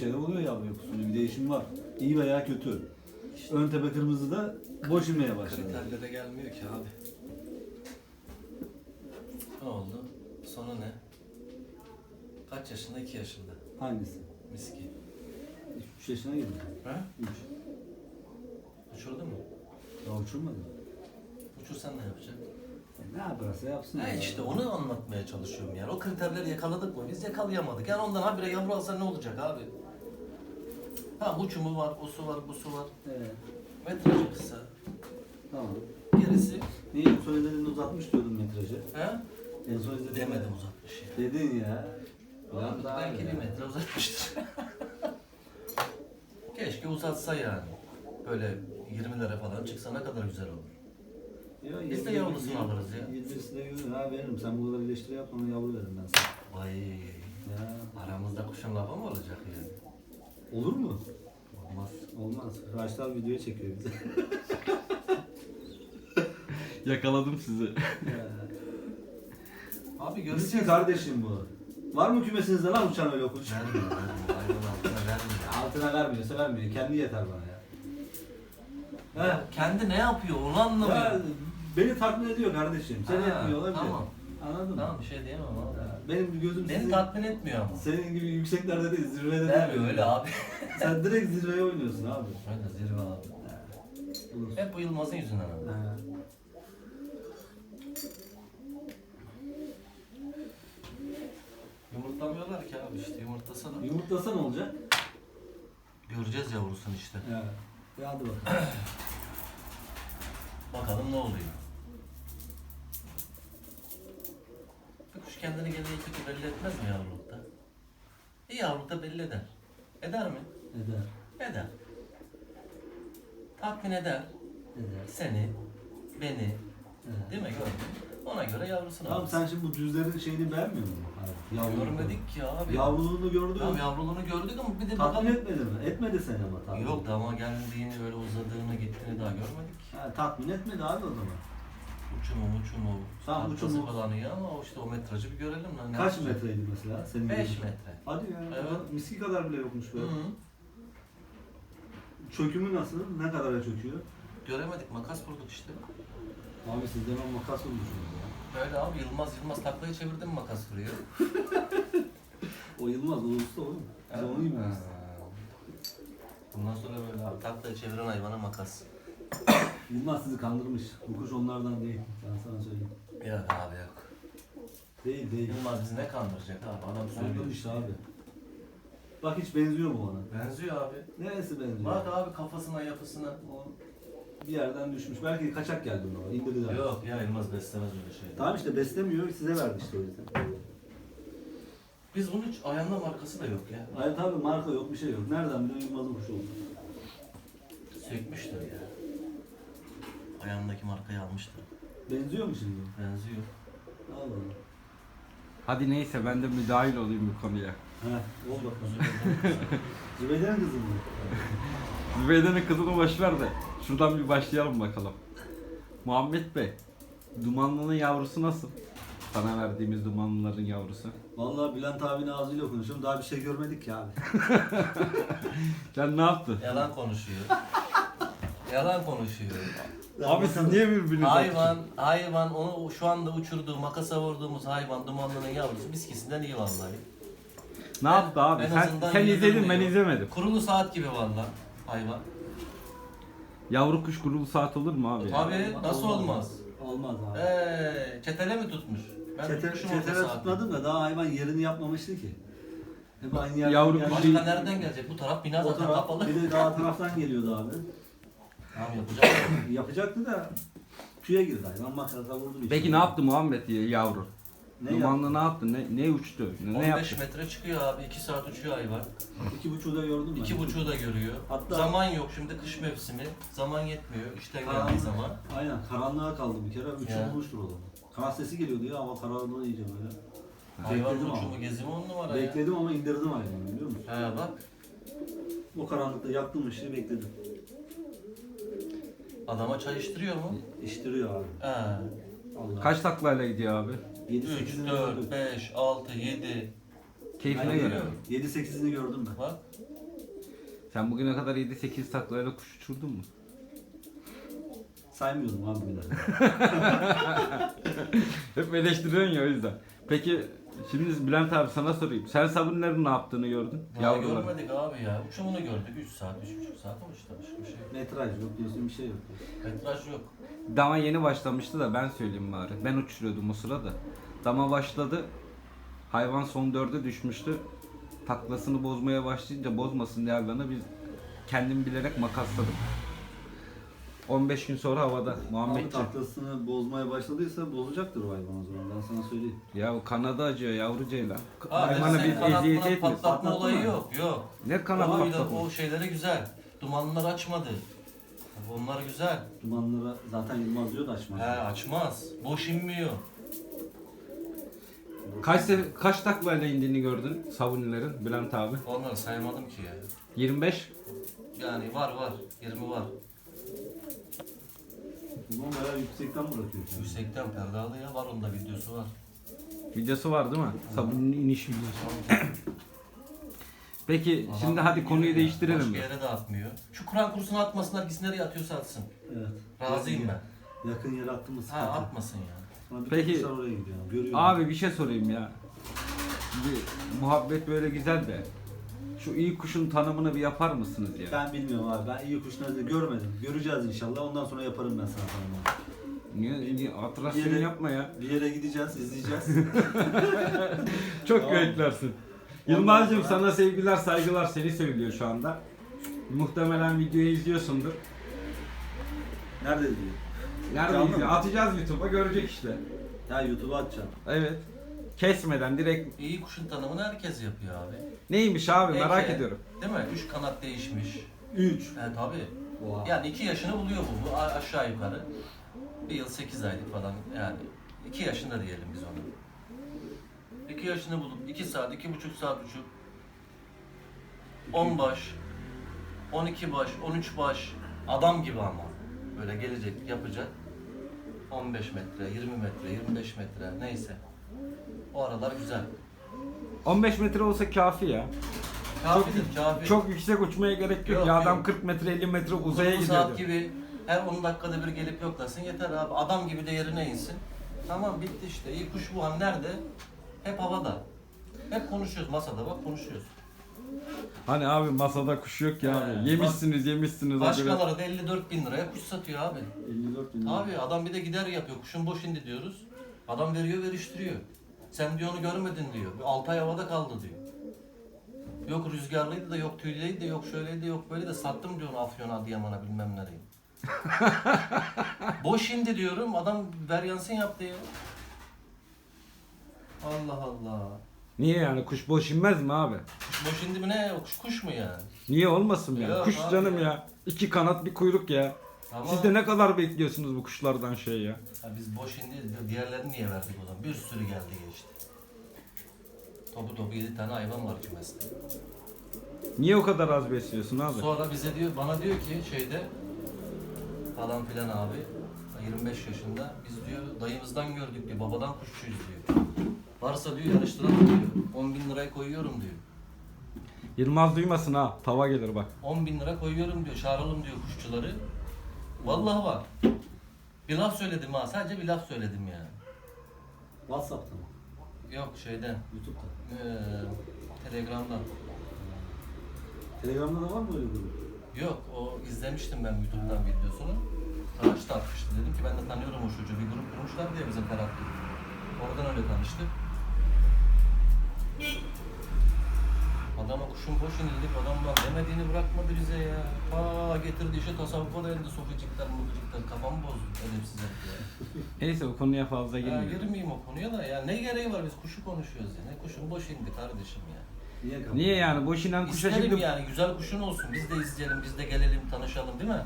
şeyler oluyor ya yokusunda bir değişim var. İyi veya kötü. Ön tepe kırmızı da boş inmeye başladı. Kriterlere gelmiyor ki abi. Ne oldu? Sonu ne? Kaç yaşında? 2 yaşında. Hangisi? Miski. 3 yaşına girdi. Ha? 3. Uçurdu mu? Daha uçurmadı. Uçursan ne yapacaksın? E, ne yaparsa yapsın. Ha ya. işte onu anlatmaya çalışıyorum yani. O kriterleri yakaladık mı? Biz yakalayamadık. Yani ondan habire yavru alsan ne olacak abi? Tamam uçumu var, o su var, bu su var. Evet. Metrajı kısa. Tamam. Gerisi Niye en son izlediğinde uzatmış diyordun metrajı. he? En son izlediğinde. Demedim uzatmış ya. Dedin ya. Ulan daha belki bir metre uzatmıştır. Keşke uzatsa yani. Böyle 20 lira falan çıksa ne kadar güzel olur. Ya, Biz de yirmi- yavrusunu alırız ya. Yirmisi de yürü. Ha veririm. Sen bu kadar eleştiri yapma. Yavru veririm ben sana. Vay. Ya. Aramızda kuşun lafı mı olacak yani? Olur mu? Olmaz. Olmaz. Raşlar videoya çekiyor bizi. Yakaladım sizi. Abi Riski göreceğiz. kardeşim bu. Var mı kümesinizde lan uçan öyle kuş? Vermiyor, vermiyor. Hayvan altına vermiyor. Altına vermiyorsa vermiyor. Kendi yeter bana ya. Ya kendi ne yapıyor onu Ya anlamıyorum. beni tatmin ediyor kardeşim. Seni Ha, etmiyor olabilir. tamam. Anladın mı? Tamam bir şey diyemem abi. Benim gözüm Beni sizin, tatmin etmiyor ama. senin gibi yükseklerde değil, zirvede Vermiyor değil. öyle abi. Sen direkt zirveye oynuyorsun abi. Öyle zirve abi. Bulursun. Hep bu Yılmaz'ın yüzünden abi. Ha. Yumurtlamıyorlar ki abi işte yumurtlasana. Yumurtlasa ne olacak? Göreceğiz yavrusunu işte. Ya. Ya hadi bakalım. Bakalım ne oluyor. Bir kuş kendini gene iyi kötü belli etmez mi yavrulukta? İyi yavrulukta belli eder. Eder mi? Eder. Eder. Tatmin eder. Eder. Seni, beni, Evet. değil mi gördün? Ona göre yavrusunu Tamam alırsın. sen şimdi bu düzlerin şeyini beğenmiyor musun? Abi, yavruluğunu. Görmedik ki abi. Yavruluğunu gördün Tamam yavruluğunu gördük ama bir de Tatmin bakalım. etmedi mi? Etmedi seni ama tatmin. Yok dama geldiğini öyle uzadığını gittiğini daha görmedik. Ha, tatmin etmedi abi o zaman. Uçumu uçumu. Tamam, tatlası uçumu. iyi ama o işte o metrajı bir görelim lan. Kaç metreydi mesela? Senin 5 gözün? metre. Hadi ya. Evet. Miski kadar bile yokmuş Hı böyle. -hı. Çökümü nasıl? Ne kadara çöküyor? Göremedik makas vurduk işte. Abi sizden o makas olmuşsunuz ya. Öyle abi Yılmaz Yılmaz taklayı çevirdi mi makas vuruyor. O Yılmaz, o usta oğlum. Biz onu yemiyoruz. Bundan sonra böyle abi taklayı çeviren hayvana makas. Yılmaz sizi kandırmış. Bu kuş onlardan değil. Ben sana söyleyeyim. Yok abi yok. Değil değil. Yılmaz bizi ne kandıracak abi adam söylüyor. Kandırmış işte abi. Bak hiç benziyor mu ona? Benziyor abi. Neresi benziyor? Bak abi kafasına yapısına. O bir yerden düşmüş. Belki kaçak geldi ona. İndirdiler. Yok ya Yılmaz beslemez öyle şey. Tamam işte beslemiyor. Size verdi işte o yüzden. Biz bunun hiç ayağında markası da yok ya. Hayır tabi marka yok bir şey yok. Nereden biliyor Yılmaz'ın kuşu oldu. Sökmüştür ya. Ayağındaki markayı almıştır. Benziyor mu şimdi? Benziyor. Allah Allah. Hadi neyse ben de müdahil olayım bu konuya. Heh, ol bakalım. Zübeyde'nin kızı mı? Zübeyde'nin kızını boş ver de şuradan bir başlayalım bakalım. Muhammed Bey, dumanlının yavrusu nasıl? Sana verdiğimiz dumanlıların yavrusu. Vallahi Bülent abinin ağzıyla konuşuyorum. Daha bir şey görmedik ki abi. Sen ne yaptın? Yalan konuşuyor. Yalan konuşuyor. Abi siz niye birbirinize Hayvan, hayvan onu şu anda uçurduğu, makasa vurduğumuz hayvan dumanlının yavrusu miskisinden iyi vallahi. Ne yaptı abi? En Sen, azından sen izledin ben izlemedim. Kurulu saat gibi vallahi hayvan. Yavru kuş kurulu saat olur mu abi? ya? Abi nasıl olmaz? Olmaz abi. Eee çetele mi tutmuş? Ben Çete, tutmuşum orada çetele saati. tutmadım da daha hayvan yerini yapmamıştı ki. Hep aynı yerden Yavru geldi. kuş- Başka nereden gelecek? Bu taraf bina O zaten taraf, kapalı. bir de daha taraftan geliyordu abi. Tamam yapacak. Yapacaktı da tüye girdi hayvan. Makarata vurdu bir Peki şey. ne yaptı Muhammed ya- yavru? Ne Dumanlı yaptı? ne yaptı? Ne, ne uçtu? Ne, ne 15 yaptı? metre çıkıyor abi. 2 saat uçuyor hayvan. İki buçuğu da gördüm ben. 2 buçuğu da görüyor. Hatta- Zaman yok şimdi kış mevsimi. Zaman yetmiyor işten Karanlık- geldiği zaman. Aynen karanlığa kaldı bir kere. Üç Ya. olmuştur o zaman. Kanat sesi geliyordu ya ama karanlığı iyice böyle. Hayvan Bekledim uçumu ama. gezimi on numara ya. Bekledim ama indirdim hayvanı biliyor musun? He bak. O karanlıkta yaktım ışığı bekledim. Adama çay içtiriyor mu? İştiriyor abi. He. Allah. Kaç taklayla gidiyor abi? 7 3, 4, 5, 6, 7. Keyfine göre. geliyorum. 7-8'ini gördüm ben. Bak. Sen bugüne kadar 7-8 taklayla kuş uçurdun mu? Saymıyorum abi bir daha. Hep eleştiriyorsun ya o yüzden. Peki şimdi Bülent abi sana sorayım. Sen sabunların ne yaptığını gördün? Daha Yavrular. görmedik abi ya. Uçumunu gördük 3 saat, 3,5 saat işte başka bir şey yok. Metraj yok diyorsun bir şey yok. Metraj yok. Dama yeni başlamıştı da ben söyleyeyim bari. Ben uçuruyordum o sırada. Dama başladı. Hayvan son dörde düşmüştü. Taklasını bozmaya başlayınca bozmasın diye hayvanı biz kendim bilerek makasladım. 15 gün sonra havada Abi Muhammedciğim. taklasını bozmaya başladıysa bozacaktır o hayvan o zaman ben sana söyleyeyim. Ya o kanadı acıyor yavru ceylan. Abi Hayvana sen bir eziyet manat etmesin. patlatma Patlattı olayı mı? yok. Yok. Ne kanat de patlatma? o şeyleri güzel. Dumanlar açmadı. Onlar güzel. Dumanlara zaten Yılmaz diyor da açmaz. He açmaz. Boş inmiyor. Kaç sefer, kaç taklayla indiğini gördün Savunilerin Bülent abi? Onları saymadım ki ya. 25. Yani var var. 20 var. Duman bayağı yüksekten bırakıyor. kendini. Yüksekten perdalı ya. Var onda videosu var. Videosu var değil mi? Sabunun iniş videosu. Peki şimdi hadi konuyu değiştirelim. Başka yere de atmıyor. Şu Kur'an kursuna atmasınlar gitsin nereye atıyorsa atsın. Evet. Razıyım ben. Yakın yere attı mı Ha sıkıntı. atmasın yani. Sonra bütün Peki- kuşlar oraya gidiyor. Görüyorum. Abi bir şey sorayım ya. Bir muhabbet böyle güzel de. Şu iyi kuşun tanımını bir yapar mısınız ya? Ben bilmiyorum abi. Ben iyi kuş nerede görmedim. Göreceğiz inşallah. Ondan sonra yaparım ben sana tanımını. Niye, niye atrasyon Yere- yapma ya? Bir yere gideceğiz, izleyeceğiz. Çok Tamam. beklersin. Yılmaz'cığım sana sevgiler saygılar seni söylüyor şu anda. Muhtemelen videoyu izliyorsundur. Nerede diyor? Nerede Canlı izliyor? mı? Atacağız YouTube'a görecek işte. Ya YouTube'a atacağım. Evet. Kesmeden direkt İyi kuşun tanımını herkes yapıyor abi. neymiş abi merak Eke, ediyorum. Değil mi? Üç kanat değişmiş. 3. He tabii. Oha. Yani iki yaşını buluyor bu, bu a- aşağı yukarı. Bir yıl sekiz aylık falan yani. iki yaşında diyelim biz onu. İki yaşını bulup iki saat, iki buçuk saat uçup 10 baş, 12 baş, 13 baş adam gibi ama. Böyle gelecek, yapacak. 15 metre, 20 metre, 25 metre neyse. O aralar güzel. 15 metre olsa kafi ya. Kafidir, kafi. Çok yüksek uçmaya gerek yok. Yok, ya adam yok. 40 metre 50 metre uzaya gidiyor. saat gibi her 10 dakikada bir gelip yoklasın yeter abi. Adam gibi de yerine insin. Tamam bitti işte. İyi kuş bu an nerede? Hep havada. Hep konuşuyoruz masada bak konuşuyoruz. Hani abi masada kuş yok ya He, abi. Yemişsiniz yemişsiniz. habire. Başkaları da 54 bin liraya kuş satıyor abi. 54 bin lira. Abi adam bir de gider yapıyor. Kuşun boş indi diyoruz. Adam veriyor veriştiriyor. Sen diyor onu görmedin diyor. 6 ay havada kaldı diyor. Yok rüzgarlıydı da yok tüyleydi de yok şöyleydi de yok böyle de sattım diyor onu Afyon'a Adıyaman'a bilmem nereye. Boş indi diyorum adam ver yansın yaptı ya. Allah Allah. Niye yani kuş boş inmez mi abi? Kuş boş indi mi ne? Kuş kuş mu yani? Niye olmasın ya? Yok kuş abi canım ya. ya. İki kanat bir kuyruk ya. Ama Siz de ne kadar bekliyorsunuz bu kuşlardan şey ya? Ya biz boş indi diğerlerini niye verdik o zaman? Bir sürü geldi geçti. Topu topu 7 tane hayvan var kümeste. Niye o kadar az besliyorsun abi? Sonra bize diyor, bana diyor ki şeyde falan filan abi 25 yaşında biz diyor dayımızdan gördük diyor babadan kuşçuyuz diyor. Varsa diyor yarıştıralım diyor. 10 bin liraya koyuyorum diyor. Yılmaz duymasın ha. Tava gelir bak. 10 bin lira koyuyorum diyor. Çağıralım diyor kuşçuları. Vallahi bak. Bir laf söyledim ha. Sadece bir laf söyledim yani. WhatsApp'ta mı? Yok şeyden. YouTube'da. eee Telegram'dan. Telegram'da da var mı öyle grup? Yok o izlemiştim ben YouTube'dan videosunu. Ağaçta atmıştı. Dedim ki ben de tanıyorum o çocuğu. Bir grup kurmuşlar diye bizim Ferhat'la. Oradan öyle tanıştık. Adama kuşun boş inildik. Adam lan demediğini bırakmadı bize ya. Aa getirdi işe tasavvufa dayandı sofacıklar mufacıklar. Kafamı bozdu edepsiz herif ya. Neyse o konuya fazla ya girmiyorum. girmeyeyim o konuya da ya ne gereği var biz kuşu konuşuyoruz ya. Ne kuşun boş indi kardeşim ya. Niye? Niye yani boş inen kuşa İsterim şimdi... yani güzel kuşun olsun. Biz de izleyelim, biz de gelelim, tanışalım değil mi? Hı.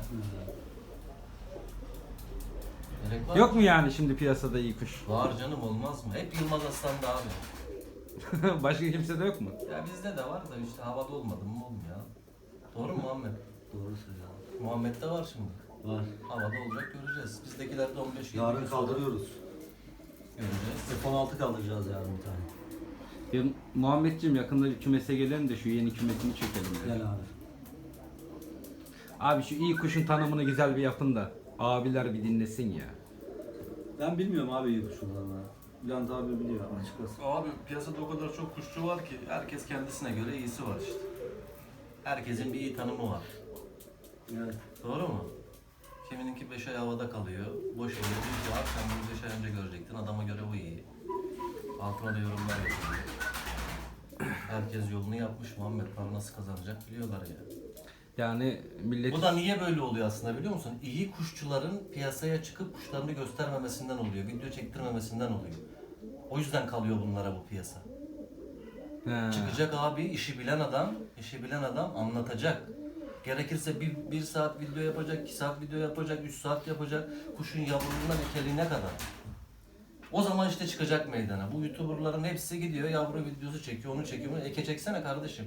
Gerek var Yok mu yani şimdi piyasada iyi kuş? Var canım olmaz mı? Hep Yılmaz Aslan'da abi. Başka kimse de yok mu? Ya bizde de var da işte havada olmadı mı olmuyor. Doğru mu Muhammed? Doğru söylüyorsun. Muhammed'de var şimdi. Var. Havada olacak göreceğiz. Bizdekiler de 15 Yarın gün sonra kaldırıyoruz. Göreceğiz. F-16 kaldıracağız yarın bir tane. Ya, Muhammedciğim yakında bir kümese gelelim de şu yeni kümesini çekelim. ya. Gel abi. Abi şu iyi kuşun tanımını güzel bir yapın da abiler bir dinlesin ya. Ben bilmiyorum abi iyi kuşlarını. Bülent abi biliyor açıkçası. Abi piyasada o kadar çok kuşçu var ki herkes kendisine göre iyisi var işte. Herkesin bir iyi tanımı var. Evet. Doğru mu? Kimininki 5 ay havada kalıyor. Boş oluyor. Diyor ki abi sen bunu 5 ay önce görecektin. Adama göre bu iyi. Altına da yorumlar yapıyor. Herkes yolunu yapmış. Muhammed para nasıl kazanacak biliyorlar ya. Yani millet Bu da niye böyle oluyor aslında biliyor musun? İyi kuşçuların piyasaya çıkıp kuşlarını göstermemesinden oluyor. Video çektirmemesinden oluyor. O yüzden kalıyor bunlara bu piyasa. He. Çıkacak abi işi bilen adam, işi bilen adam anlatacak. Gerekirse bir, bir saat video yapacak, iki saat video yapacak, üç saat yapacak. Kuşun yavruluğuna lekeliğine kadar. O zaman işte çıkacak meydana. Bu youtuberların hepsi gidiyor yavru videosu çekiyor, onu çekiyor. Bunu eke çeksene kardeşim.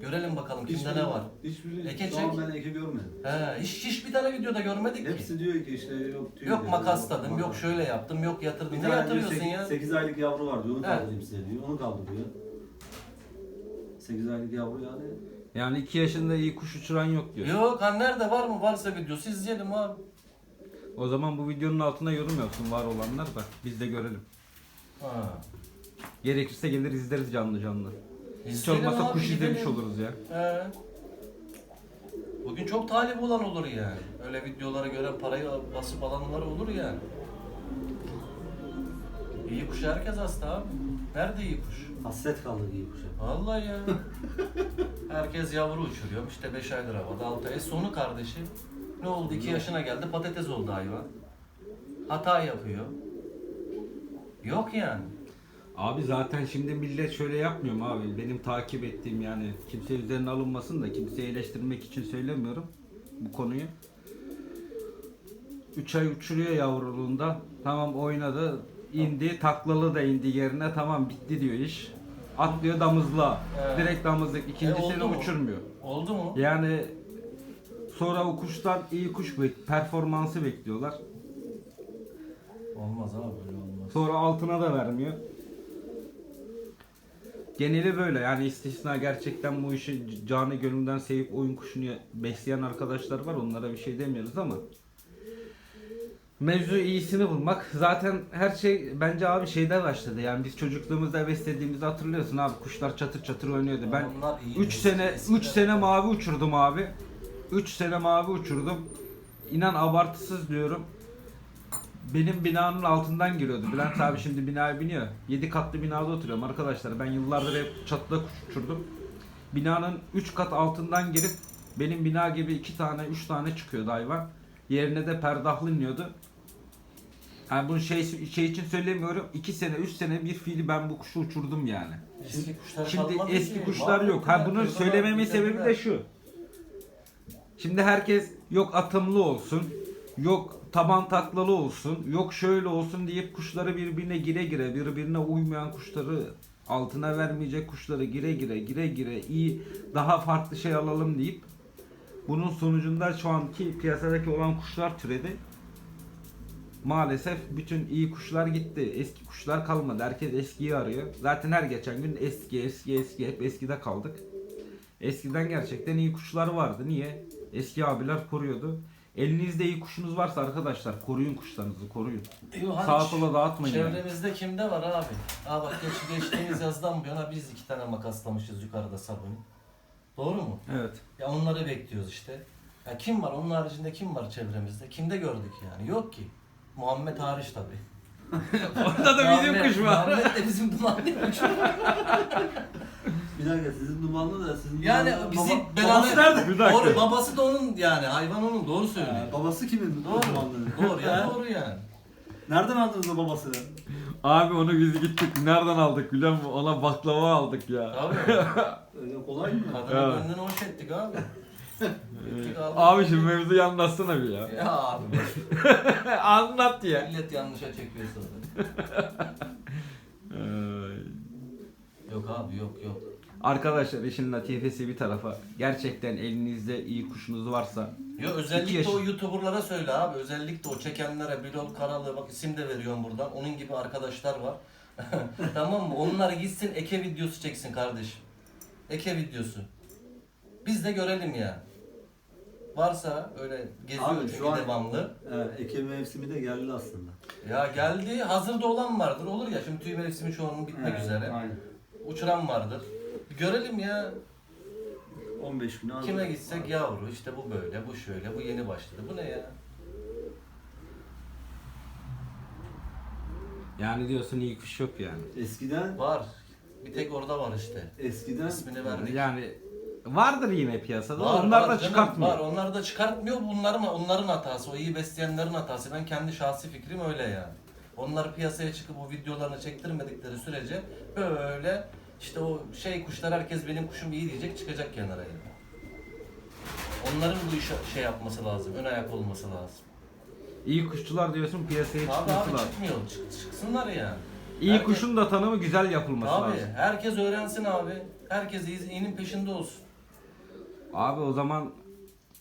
Görelim bakalım kimde ne var. Hiçbiri Eke şu an çek. ben eke görmedim. He, hiç, hiçbir tane videoda görmedik ki. Hepsi diyor ki işte yok tüy Yok makasladım, yok makas. şöyle yaptım, yok yatırdım. Bir Ne tane yatırıyorsun diyor, ya? 8 aylık yavru var diyor onu Evet. kaldırayım size diyor. Onu kaldırıyor. 8 aylık yavru yani. yani 2 yaşında iyi kuş uçuran yok diyor. Yok ha nerede var mı? Varsa videosu izleyelim abi. O zaman bu videonun altına yorum yapsın var olanlar da biz de görelim. Ha. Gerekirse gelir izleriz canlı canlı. Hiç İzleyelim olmazsa abi, kuş izlemiş gidelim. oluruz ya. He. Bugün çok talip olan olur yani. Öyle videolara göre parayı basıp alanlar olur yani. İyi kuş herkes hasta abi. Nerede iyi kuş? Hasret kaldı iyi kuşa. Vallahi ya. Herkes yavru uçuruyor. İşte 5 aydır havada. 6 ay sonu kardeşim. Ne oldu? 2 yaşına geldi patates oldu hayvan. Hata yapıyor. Yok yani. Abi zaten şimdi millet şöyle yapmıyor mu abi? Benim takip ettiğim yani kimse üzerine alınmasın da kimseyi eleştirmek için söylemiyorum bu konuyu. 3 ay uçuruyor yavruluğunda. Tamam oynadı. indi taklalı da indi yerine. Tamam bitti diyor iş. Atlıyor damızla. Evet. Direkt damızlık. ikinci E, oldu sene mu? uçurmuyor. Oldu mu? Yani sonra o kuşlar iyi kuş bek- performansı bekliyorlar. Olmaz abi böyle olmaz. Sonra altına da vermiyor. Geneli böyle yani istisna gerçekten bu işi canı gönülden sevip oyun kuşunu besleyen arkadaşlar var onlara bir şey demiyoruz ama Mevzu iyisini bulmak. Zaten her şey bence abi şeyde başladı. Yani biz çocukluğumuzda beslediğimizi hatırlıyorsun abi. Kuşlar çatır çatır oynuyordu. Ben Onlar iyi. 3 sene Eskiler 3 sene mavi uçurdum abi. 3 sene mavi uçurdum. İnan abartısız diyorum. Benim binanın altından giriyordu. Bülent abi şimdi binaya biniyor. 7 katlı binada oturuyorum arkadaşlar. Ben yıllardır hep çatıda kuş uçurdum. Binanın 3 kat altından girip benim bina gibi 2 tane 3 tane çıkıyordu hayvan. Yerine de perdahlı iniyordu. Yani bunu şey, şey için söylemiyorum. 2 sene 3 sene bir fiili ben bu kuşu uçurdum yani. Eski kuşlar Şimdi kalmadı eski ki. kuşlar yok. Ha Mahvettiler, bunu kırdılar, söylememin sebebi de şu. Şimdi herkes yok atımlı olsun, yok taban taklalı olsun, yok şöyle olsun deyip kuşları birbirine gire gire, birbirine uymayan kuşları altına vermeyecek kuşları gire gire, gire gire iyi daha farklı şey alalım deyip bunun sonucunda şu anki piyasadaki olan kuşlar türedi. Maalesef bütün iyi kuşlar gitti. Eski kuşlar kalmadı. Herkes eskiyi arıyor. Zaten her geçen gün eski eski eski hep eskide kaldık. Eskiden gerçekten iyi kuşlar vardı. Niye? Eski abiler koruyordu. Elinizde iyi kuşunuz varsa arkadaşlar koruyun kuşlarınızı koruyun. Yok, hani Sağa sola dağıtmayın. yani. Çevremizde kimde var abi? Aa bak geç, geçtiğimiz yazdan bu yana biz iki tane makaslamışız yukarıda sabun. Doğru mu? Evet. Ya onları bekliyoruz işte. Ya kim var? Onun haricinde kim var çevremizde? Kimde gördük yani? Yok ki. Muhammed hariç tabii. Orada da bizim Muhammed- kuş var. Muhammed de bizim dumanlı kuş. Bir dakika sizin dumanlı da sizin Yani dumanlı- bizi Baba- beraber... Babası nerede? Bir dakika. Doğru, babası da onun yani hayvan onun doğru söylüyor. Babası kimin Doğru. dumanlı? Doğru ya Ha? doğru yani. Nereden aldınız o babasını? Abi onu biz gittik. Nereden aldık biliyor musun? Ona baklava aldık ya. Tabii. Öyle kolay mı? Kadının Evet. gönlünü hoş ettik abi. Gittik aldık. Abi şimdi mevzuyu anlatsana bir ya. Ya abi. Anlat ya. Millet yanlışa çekiyor sonra. Yok abi yok yok. Arkadaşlar işin latifesi bir tarafa. Gerçekten elinizde iyi kuşunuz varsa Yo özellikle yaş- o YouTuber'lara söyle abi. Özellikle o çekenlere Bilal Karalı bak isim de veriyorum buradan. Onun gibi arkadaşlar var. tamam mı? Onlar gitsin eke videosu çeksin kardeşim. Eke videosu. Biz de görelim ya. Varsa öyle geziyor Abi, çünkü şu an- devamlı. Evet, Ekim mevsimi de geldi aslında. Ya geldi hazırda olan vardır olur ya şimdi tüy mevsimi çoğunun bitmek Evet, üzere. Aynen. Uçuran vardır. Görelim ya 15 gün az. kime gitsek yavru işte bu böyle bu şöyle bu yeni başladı. Bu ne ya? Yani diyorsun iyi kuş yok yani. Eskiden Var. Bir tek orada var işte. eskiden İsmini verdik. Yani vardır yine piyasada. Var, Onlar var da canım, çıkartmıyor. Var. Onlar da çıkartmıyor. Bunların onların hatası. O iyi besleyenlerin hatası. Ben kendi şahsi fikrim öyle yani. Onlar piyasaya çıkıp o videolarını çektirmedikleri sürece böyle işte o şey kuşlar herkes benim kuşum iyi diyecek çıkacak kenara yani. Onların bu işe şey yapması lazım. Ön ayak olması lazım. İyi kuşçular diyorsun piyasaya Abi çıkması abi lazım. çıkmıyor. Çık- çıksınlar yani. İyi Herkes- kuşun da tanımı güzel yapılması Abi lazım. herkes öğrensin abi. Herkes iyi- iyinin peşinde olsun. Abi o zaman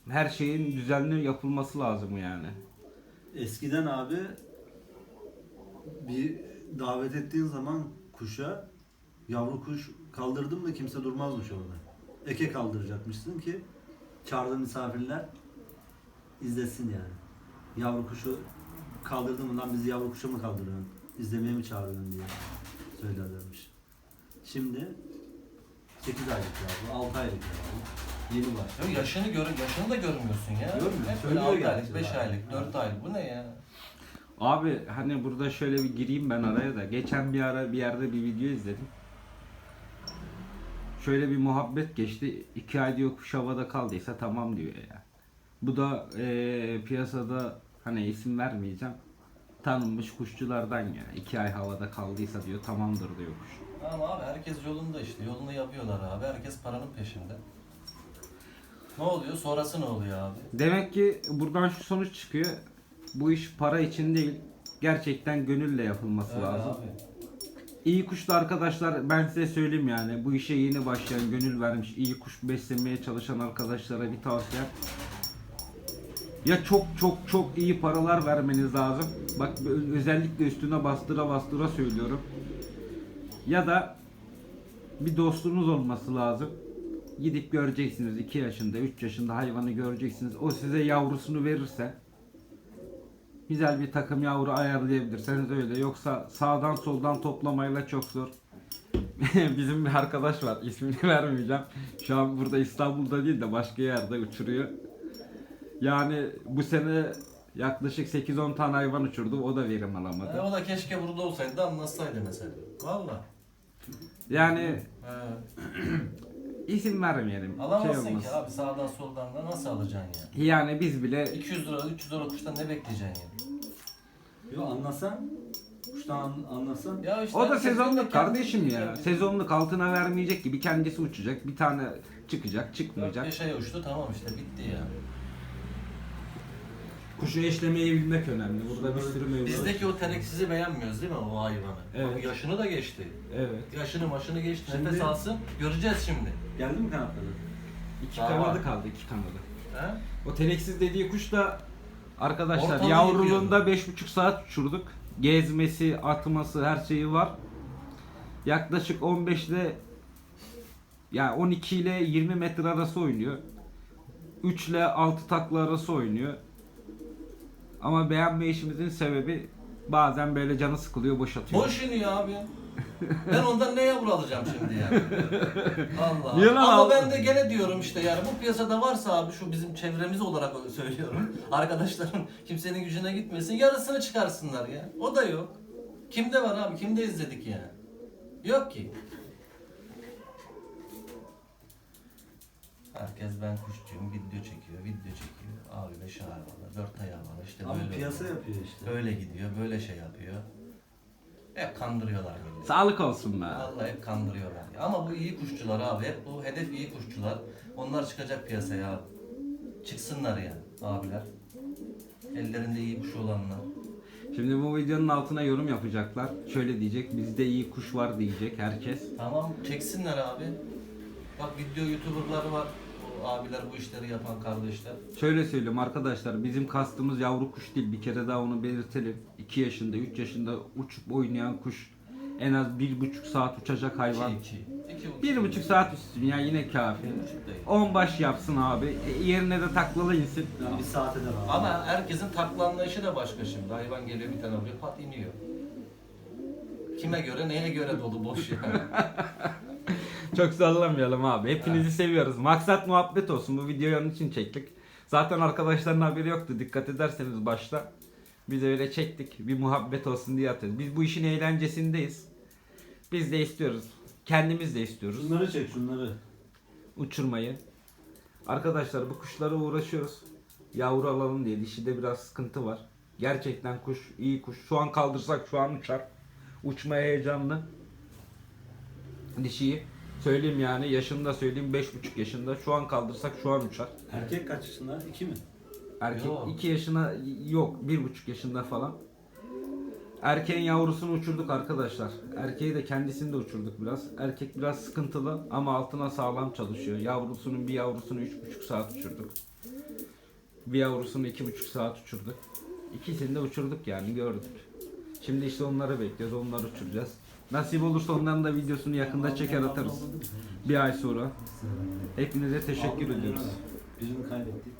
her şeyin düzenli yapılması lazım yani. eskiden abi bir davet ettiğin zaman kuşa yavru kuş kaldırdın mı kimse durmazmış orada. Eke kaldıracakmışsın ki çağırdığın misafirler izlesin yani. Yavru kuşu kaldırdın mı lan bizi yavru kuşa mı kaldırıyorsun? İzlemeye mi çağırıyorsun diye söylerlermiş. Şimdi 8 aylık yavru, 6 aylık yavru. Yeni başlıyor. Ya yaşını gör yaşını da görmüyorsun ya. Görmüyor, Hep böyle söylüyor 6 gerçi aylık, 5 zaten. aylık, 4 aylık. Bu ne ya? Abi hani burada şöyle bir gireyim ben araya da. Geçen bir ara bir yerde bir video izledim. Şöyle bir muhabbet geçti. İki ay diyor kuş havada kaldıysa tamam diyor ya. Bu da eee, piyasada hani isim vermeyeceğim. Tanınmış kuşçulardan ya. İki ay havada kaldıysa diyor tamamdır diyor kuş. Ama abi herkes yolunda işte. Yolunu yapıyorlar abi. Herkes paranın peşinde. Ne oluyor? Sonrası ne oluyor abi? Demek ki buradan şu sonuç çıkıyor. Bu iş para için değil. Gerçekten gönülle yapılması Öyle lazım. abi. İyi kuşlu arkadaşlar ben size söyleyeyim yani bu işe yeni başlayan gönül vermiş iyi kuş beslemeye çalışan arkadaşlara bir tavsiye. Ya çok çok çok iyi paralar vermeniz lazım. Bak özellikle üstüne bastıra bastıra söylüyorum. Ya da bir dostunuz olması lazım. Gidip göreceksiniz 2 yaşında 3 yaşında hayvanı göreceksiniz. O size yavrusunu verirse güzel bir takım yavru ayarlayabilirseniz öyle. Yoksa sağdan soldan toplamayla çok zor. Bizim bir arkadaş var ismini vermeyeceğim. Şu an burada İstanbul'da değil de başka yerde uçuruyor. Yani bu sene yaklaşık 8-10 tane hayvan uçurdu. O da verim E, alamadı. o da keşke burada olsaydı anlatsaydı mesela. Valla. Yani isim vermeyelim. Şey Alamazsın olmaz. ki abi sağdan soldan da nasıl alacaksın ya? Yani biz bile 200 lira 300 lira kuştan ne bekleyeceksin ya? Yo anlasan, kuştan an- anlasan Ya işte o da sezonluk kardeşim ya. Sezonluk altına vermeyecek gibi kendisi uçacak. Bir tane çıkacak, çıkmayacak. beş ay uçtu tamam işte bitti ya. Kuşu eşlemeyi bilmek önemli. Burada bir sürü mevzu. var. Bizdeki o teneksizi beğenmiyoruz değil mi o hayvanı? Evet. Bak yaşını da geçti. Evet. Yaşını maşını geçti. Şimdi- Nefes alsın. Göreceğiz şimdi. geldi mi kanatları? İki Daha kanadı kaldı, iki kanadı. He? O teneksiz dediği kuş da arkadaşlar Ortalığı yavruluğunda 5,5 saat uçurduk. Gezmesi, atması her şeyi var. Yaklaşık 15 ile yani 12 ile 20 metre arası oynuyor. 3 ile 6 takla arası oynuyor. Ama beğenme işimizin sebebi bazen böyle canı sıkılıyor, boşatıyor. Boş iniyor abi. Ben ondan ne yavru alacağım şimdi ya? Allah. Niye lan Ama abi? ben de gene diyorum işte yani bu piyasada varsa abi şu bizim çevremiz olarak söylüyorum. Arkadaşlarım kimsenin gücüne gitmesin. Yarısını çıkarsınlar ya. O da yok. Kimde var abi? Kimde izledik ya? Yok ki. Herkes ben kuşçuyum, video çekiyor, video çekiyor. Abi beş ayağı var, dört ayağı var. İşte Abi böyle piyasa oluyor. yapıyor işte. Böyle gidiyor, böyle şey yapıyor. Hep kandırıyorlar milleti. Sağlık olsun be. Vallahi hep kandırıyorlar. Ama bu iyi kuşçular abi. Hep bu hedef iyi kuşçular. Onlar çıkacak piyasaya abi. Çıksınlar yani abiler. Ellerinde iyi kuş olanlar. Şimdi bu videonun altına yorum yapacaklar. Şöyle diyecek, bizde iyi kuş var diyecek herkes. Tamam çeksinler abi. Bak video youtuberlar var. O abiler bu işleri yapan kardeşler. Şöyle söyleyeyim arkadaşlar bizim kastımız yavru kuş değil bir kere daha onu belirtelim. 2 yaşında 3 yaşında uçup oynayan kuş En az bir buçuk saat uçacak hayvan. 2 2. 2 Bir buçuk saat üstün ya yine kafi. Bir buçuk değil. 10 baş yapsın abi. E, yerine de taklalı insin. Bir saate de var. Ama herkesin takla anlayışı da başka şimdi. Hayvan geliyor bir tane vuruyor pat iniyor. Kime göre neye göre dolu boş yani. Çok sallamayalım abi. Hepinizi seviyoruz. Maksat muhabbet olsun. Bu videoyu onun için çektik. Zaten arkadaşların haberi yoktu. Dikkat ederseniz başta. Biz öyle çektik. Bir muhabbet olsun diye atıyoruz. Biz bu işin eğlencesindeyiz. Biz de istiyoruz. Kendimiz de istiyoruz. Şunları çek şunları. Uçurmayı. Arkadaşlar bu kuşlara uğraşıyoruz. Yavru alalım diye. Dişide biraz sıkıntı var. Gerçekten kuş iyi kuş. Şu an kaldırsak şu an uçar. Uçmaya heyecanlı. Dişiyi. Söyleyeyim yani yaşında söyleyeyim 5,5 yaşında. Şu an kaldırsak şu an uçar. Erkek kaç yaşında? İki mi? Erkek Yok. 2 yaşına yok 1,5 yaşında falan. Erkeğin yavrusunu uçurduk arkadaşlar. Erkeği de kendisini de uçurduk biraz. Erkek biraz sıkıntılı ama altına sağlam çalışıyor. Yavrusunun bir yavrusunu 3,5 saat uçurduk. Bir yavrusunu 2,5 saat uçurduk. İkisini de uçurduk yani gördük. Şimdi işte onları bekliyoruz. Onları uçuracağız. Nasip olursa onların da videosunu yakında çeker atarız. Bir ay sonra. Hepinize teşekkür ediyoruz. Birini kaybettik.